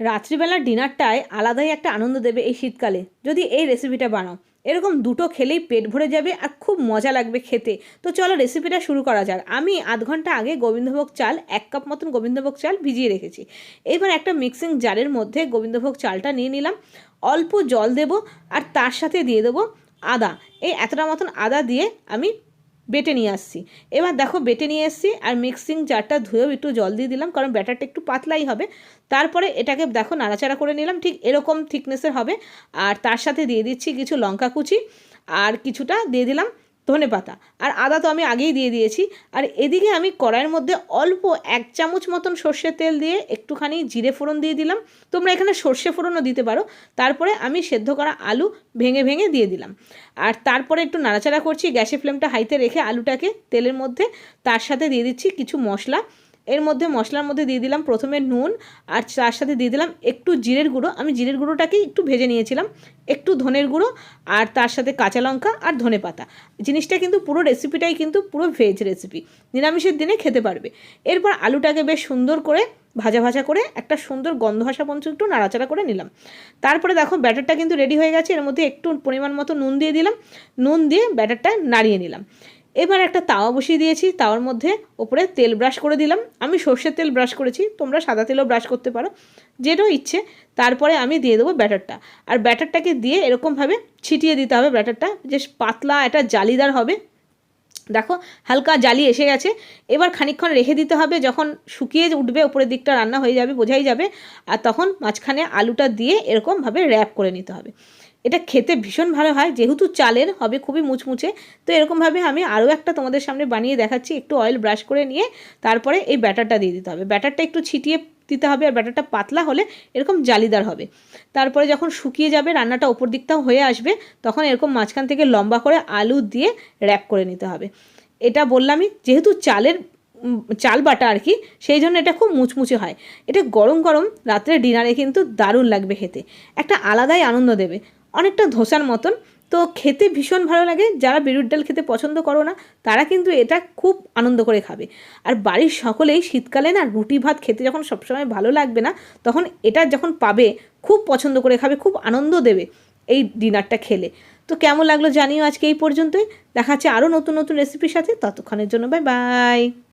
রাত্রিবেলার ডিনারটায় আলাদাই একটা আনন্দ দেবে এই শীতকালে। যদি এই রেসিপিটা বানাও। এরকম দুটো খেলেই পেট ভরে যাবে আর খুব মজা লাগবে খেতে। তো চলো রেসিপিটা শুরু করা যাক। আমি আধ ঘণ্টা আগে গোবিন্দভোগ চাল, এক কাপ মতন গোবিন্দভোগ চাল ভিজিয়ে রেখেছি। এবার একটা মিক্সিং জারের মধ্যে গোবিন্দভোগ চালটা নিয়ে নিলাম। অল্প জল দেব আর তার সাথে দিয়ে দেবো আদা। এই এতটা মতন আদা দিয়ে আমি বেটে নিয়ে আসছি। এবার দেখো বেটে নিয়ে এসছি আর মিক্সিং জারটা ধুয়েও একটু জল দিয়ে দিলাম কারণ ব্যাটারটা একটু পাতলাই হবে। তারপরে এটাকে দেখো নাড়াচাড়া করে নিলাম, ঠিক এরকম থিকনেসের হবে। আর তার সাথে দিয়ে দিচ্ছি কিছু লঙ্কা কুচি আর কিছুটা দিয়ে দিলাম ধনে পাতা আর আদা তো আমি আগেই দিয়ে দিয়েছি। আর এদিকে আমি কড়াইয়ের মধ্যে অল্প এক চামচ মতন সর্ষের তেল দিয়ে একটুখানি জিরে ফোড়ন দিয়ে দিলাম। তোমরা এখানে সর্ষে ফোড়নও দিতে পারো। তারপরে আমি সেদ্ধ করা আলু ভেঙে ভেঙে দিয়ে দিলাম। আর তারপরে একটু নাড়াচাড়া করছি, গ্যাসের ফ্লেমটা হাইতে রেখে আলুটাকে তেলের মধ্যে তার সাথে দিয়ে দিচ্ছি কিছু মশলা। এর মধ্যে মশলার মধ্যে দিয়ে দিলাম প্রথমে নুন আর তার সাথে দিয়ে দিলাম একটু জিরের গুঁড়ো। আমি জিরের গুঁড়োটাকেই একটু ভেজে নিয়েছিলাম। একটু ধনের গুঁড়ো আর তার সাথে কাঁচা লঙ্কা আর ধনে পাতা। জিনিসটা কিন্তু পুরো রেসিপিটাই কিন্তু পুরো ভেজ রেসিপি নিরামিষের দিনে খেতে পারবে। এরপর আলুটাকে বেশ সুন্দর করে ভাজা ভাজা করে একটা সুন্দর গন্ধ আসা পর্যন্ত একটু নাড়াচাড়া করে নিলাম। তারপরে দেখো ব্যাটারটা কিন্তু রেডি হয়ে গেছে। এর মধ্যে একটু পরিমাণ মতো নুন দিয়ে দিলাম। নুন দিয়ে ব্যাটারটা নাড়িয়ে নিলাম। এবার একটা তাওয়া বসিয়ে দিয়েছি, তাওয়ার মধ্যে ওপরে তেল ব্রাশ করে দিলাম। আমি সর্ষের তেল ব্রাশ করেছি, তোমরা সাদা তেলও ব্রাশ করতে পারো যেটাও ইচ্ছে। তারপরে আমি দিয়ে দেবো ব্যাটারটা। আর ব্যাটারটাকে দিয়ে এরকমভাবে ছিটিয়ে দিতে হবে ব্যাটারটা, যে পাতলা একটা জালিদার হবে। দেখো, হালকা জালি এসে গেছে। এবার খানিকক্ষণ রেখে দিতে হবে, যখন শুকিয়ে উঠবে ওপরের দিকটা রান্না হয়ে যাবে, বোঝাই যাবে। আর তখন মাঝখানে আলুটা দিয়ে এরকমভাবে র্যাপ করে নিতে হবে। এটা খেতে ভীষণ ভালো হয়, যেহেতু চালের, হবে খুবই মুচমুচে। তো এরকমভাবে আমি আরও একটা তোমাদের সামনে বানিয়ে দেখাচ্ছি, একটু অয়েল ব্রাশ করে নিয়ে তারপরে এই ব্যাটারটা দিয়ে দিতে হবে। ব্যাটারটা একটু ছিটিয়ে দিতে হবে আর ব্যাটারটা পাতলা হলে এরকম জালিদার হবে। তারপরে যখন শুকিয়ে যাবে, রান্নাটা ওপর দিকটাও হয়ে আসবে, তখন এরকম মাঝখান থেকে লম্বা করে আলু দিয়ে র্যাপ করে নিতে হবে। এটা বললামই, যেহেতু চালের চাল বাটা আর কি, সেই জন্য এটা খুব মুচমুচে হয়। এটা গরম গরম রাত্রে ডিনারে কিন্তু দারুণ লাগবে খেতে। একটা আলাদাই আনন্দ দেবে। অনেকটা ধোসার মতন। তো খেতে ভীষণ ভালো লাগে। যারা বিরুট ডাল খেতে পছন্দ করো না, তারা কিন্তু এটা খুব আনন্দ করে খাবে। আর বাড়ির সকলেই শীতকালে না রুটি ভাত খেতে যখন সবসময় ভালো লাগবে না, তখন এটা যখন পাবে, খুব পছন্দ করে খাবে, খুব আনন্দ দেবে এই ডিনারটা খেলে। তো কেমন লাগল জানিও আজকে এই পর্যন্তই। দেখা দেখাচ্ছে আরও নতুন নতুন রেসিপির সাথে। ততক্ষণের জন্য বাই বাই